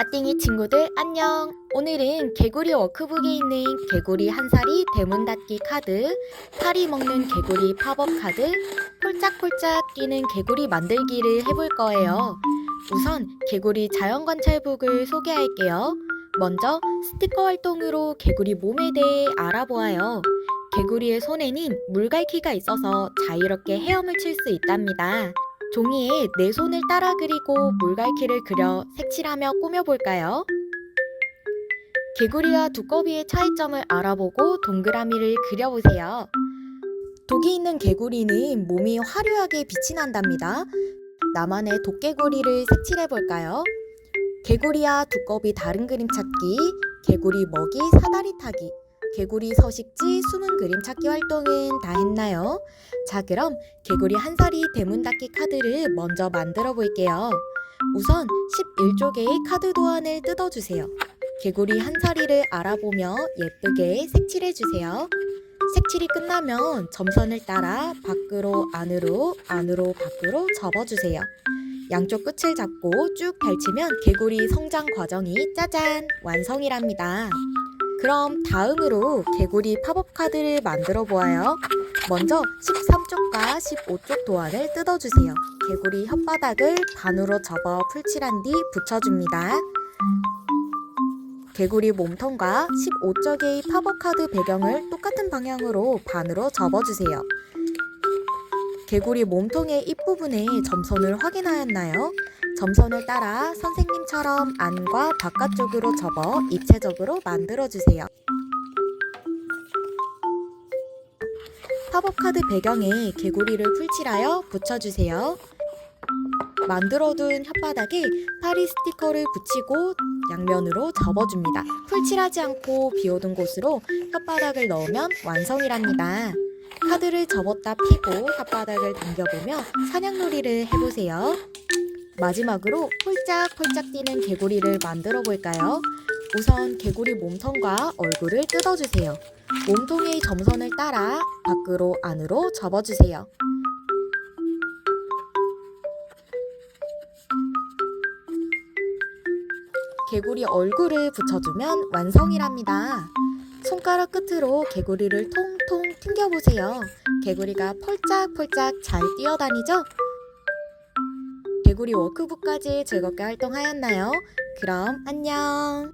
아띵이 친구들 안녕. 오늘은 개구리 워크북에 있는 개구리 한 살이 대문 닫기 카드, 파리 먹는 개구리 팝업 카드, 폴짝폴짝 뛰는 개구리 만들기를 해볼 거예요. 우선 개구리 자연관찰북을 소개할게요. 먼저 스티커 활동으로 개구리 몸에 대해 알아보아요. 개구리의 손에는 물갈퀴가 있어서 자유롭게 헤엄을 칠 수 있답니다. 종이에 내 손을 따라 그리고 물갈퀴를 그려 색칠하며 꾸며볼까요? 개구리와 두꺼비의 차이점을 알아보고 동그라미를 그려보세요. 독이 있는 개구리는 몸이 화려하게 빛이 난답니다. 나만의 도깨구리를 색칠해볼까요? 개구리와 두꺼비 다른 그림 찾기, 개구리 먹이 사다리 타기, 개구리 서식지 숨은 그림 찾기 활동은 다 했나요? 자, 그럼 개구리 한 살이 대문 닫기 카드를 먼저 만들어 볼게요. 우선 11쪽의 카드 도안을 뜯어주세요. 개구리 한 살이를 알아보며 예쁘게 색칠해 주세요. 색칠이 끝나면 점선을 따라 밖으로 안으로 안으로 밖으로 접어주세요. 양쪽 끝을 잡고 쭉 펼치면 개구리 성장 과정이 짜잔 완성이랍니다. 그럼 다음으로 개구리 팝업 카드를 만들어 보아요. 먼저 13쪽과 15쪽 도안을 뜯어주세요. 개구리 혓바닥을 반으로 접어 풀칠한 뒤 붙여줍니다. 개구리 몸통과 15쪽의 팝업 카드 배경을 똑같은 방향으로 반으로 접어주세요. 개구리 몸통의 입부분에 점선을 확인하였나요? 점선을 따라 선생님처럼 안과 바깥쪽으로 접어 입체적으로 만들어주세요. 팝업 카드 배경에 개구리를 풀칠하여 붙여주세요. 만들어둔 혓바닥에 파리 스티커를 붙이고 양면으로 접어줍니다. 풀칠하지 않고 비워둔 곳으로 혓바닥을 넣으면 완성이랍니다. 카드를 접었다 펴고 혓바닥을 당겨보며 사냥놀이를 해보세요. 마지막으로 폴짝폴짝 뛰는 개구리를 만들어 볼까요? 우선 개구리 몸통과 얼굴을 뜯어주세요. 몸통의 점선을 따라 밖으로 안으로 접어주세요. 개구리 얼굴을 붙여주면 완성이랍니다. 손가락 끝으로 개구리를 통통 튕겨보세요. 개구리가 펄짝펄짝 잘 뛰어다니죠? 개구리 워크북까지 즐겁게 활동하였나요? 그럼 안녕!